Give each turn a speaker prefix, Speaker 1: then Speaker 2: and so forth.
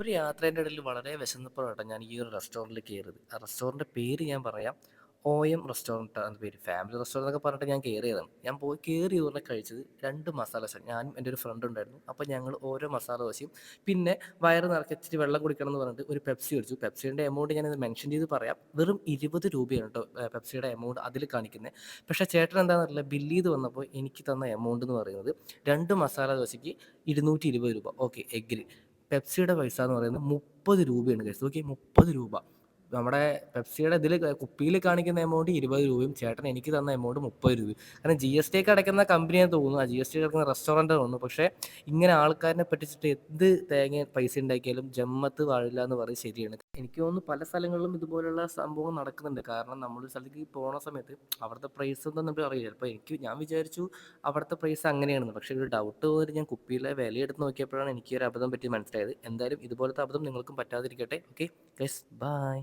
Speaker 1: ഒരു യാത്രേന്റെ ഇടയിൽ വളരെ വിശന്നപ്പോഴാട്ടോ ഞാൻ ഈ ഒരു റെസ്റ്റോറന്റിൽ കയറിയത് ആ റെസ്റ്റോറന്റിന്റെ പേര് ഞാൻ പറയാം. ഒ എം റെസ്റ്റോറന്റ് ആണ് പേര്. ഫാമിലി റെസ്റ്റോറന്റ് എന്നൊക്കെ പറഞ്ഞിട്ട് ഞാൻ കയറിയതാണ് ഞാൻ പോയി കയറി ഉടനെ കഴിച്ചത് രണ്ട് മസാല ദോശ. ഞാനും എന്റെ ഒരു ഫ്രണ്ട് ഉണ്ടായിരുന്നു. അപ്പോൾ ഞങ്ങൾ ഓരോ മസാല ദോശയും പിന്നെ വയറ് നിറക്കിച്ചിട്ട് വെള്ളം കുടിക്കണം എന്ന് പറഞ്ഞിട്ട് ഒരു പെപ്സി കുടിച്ചു. പെപ്സിയുടെ എമൗണ്ട് ഞാനിത് മെൻഷൻ ചെയ്ത് പറയാം. വെറും ഇരുപത് രൂപയാണ് കേട്ടോ പെപ്സിയുടെ എമൗണ്ട് അതിൽ കാണിക്കുന്നത് പക്ഷേ ചേട്ടൻ എന്താണെന്നറിയില്ല ബില്ല് ചെയ്ത് വന്നപ്പോൾ എനിക്ക് തന്ന എമൗണ്ട് എന്ന് പറയുന്നത് രണ്ട് മസാല ദോശയ്ക്ക് ഇരുന്നൂറ്റി ഇരുപത് രൂപ. ഓക്കെ എഗ്രി പെപ്സിയുടെ പൈസ എന്ന് പറയുന്നത് മുപ്പത് രൂപയാണ് കഴിച്ചത് ഓക്കെ മുപ്പത് രൂപ. നമ്മുടെ പെപ്സിയുടെ ഇതിൽ കുപ്പിയിൽ കാണിക്കുന്ന എമൗണ്ട് ഇരുപത് രൂപയും ചേട്ടൻ എനിക്ക് തന്ന എമൗണ്ട് മുപ്പത് രൂപയും. കാരണം ജി എസ് ടി ഒക്കെ അടയ്ക്കുന്ന കമ്പനിയാന്ന് തോന്നുന്നു. ആ ജി എസ് ടി അടയ്ക്കുന്ന റെസ്റ്റോറന്റ് തോന്നുന്നു. പക്ഷേ ഇങ്ങനെ ആൾക്കാരിനെ പറ്റിച്ചിട്ട് എന്ത് തേങ്ങ പൈസ ഉണ്ടാക്കിയാലും ജമ്മത്ത് വാഴില്ല എന്ന് പറയും ശരിയാണ്. എനിക്ക് തോന്നുന്നു പല സ്ഥലങ്ങളിലും ഇതുപോലുള്ള സംഭവം നടക്കുന്നുണ്ട്. കാരണം നമ്മളൊരു സ്ഥലത്തേക്ക് പോണ സമയത്ത് അവിടുത്തെ പ്രൈസ് ഒന്നും നമുക്ക് അറിയില്ല. അപ്പോൾ എനിക്ക് ഞാൻ വിചാരിച്ചു അവിടുത്തെ പ്രൈസ് അങ്ങനെയാണെന്ന്. പക്ഷേ ഒരു ഡൗട്ട് പോലെ ഞാൻ കുപ്പിയിലെ വില എടുത്ത് നോക്കിയപ്പോഴാണ് എനിക്ക് ഒരു അബദ്ധം പറ്റി മനസ്സിലായത്. എന്തായാലും ഇതുപോലത്തെ അബദ്ധം നിങ്ങൾക്കും പറ്റാതിരിക്കട്ടെ. Okay guys bye